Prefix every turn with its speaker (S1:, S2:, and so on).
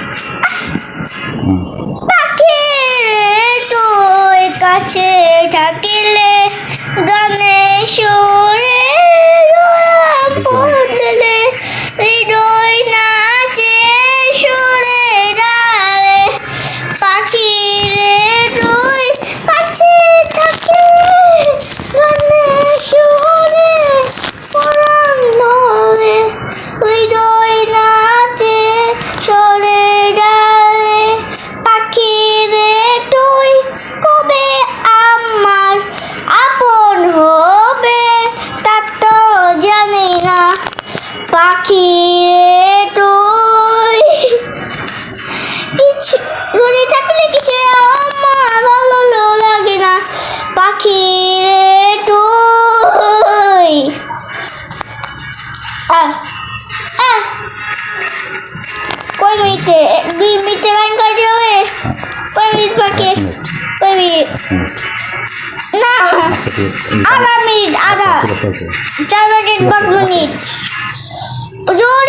S1: পাখি পাখি রে তুই। কিছু যদি থাকলে কিছু আমার ভালো লাগে না। পাখি রে তুই। কয় মিনিটে? দুই মিনিটে লাইন করে দেবে কয় মিনিট বাকি? কয় মিনিট? না।
S2: আচ্ছা
S1: আধা মিনিট আধা।
S2: ওকে
S1: চার মিনিট পাঁচ মিনিট। 어려워.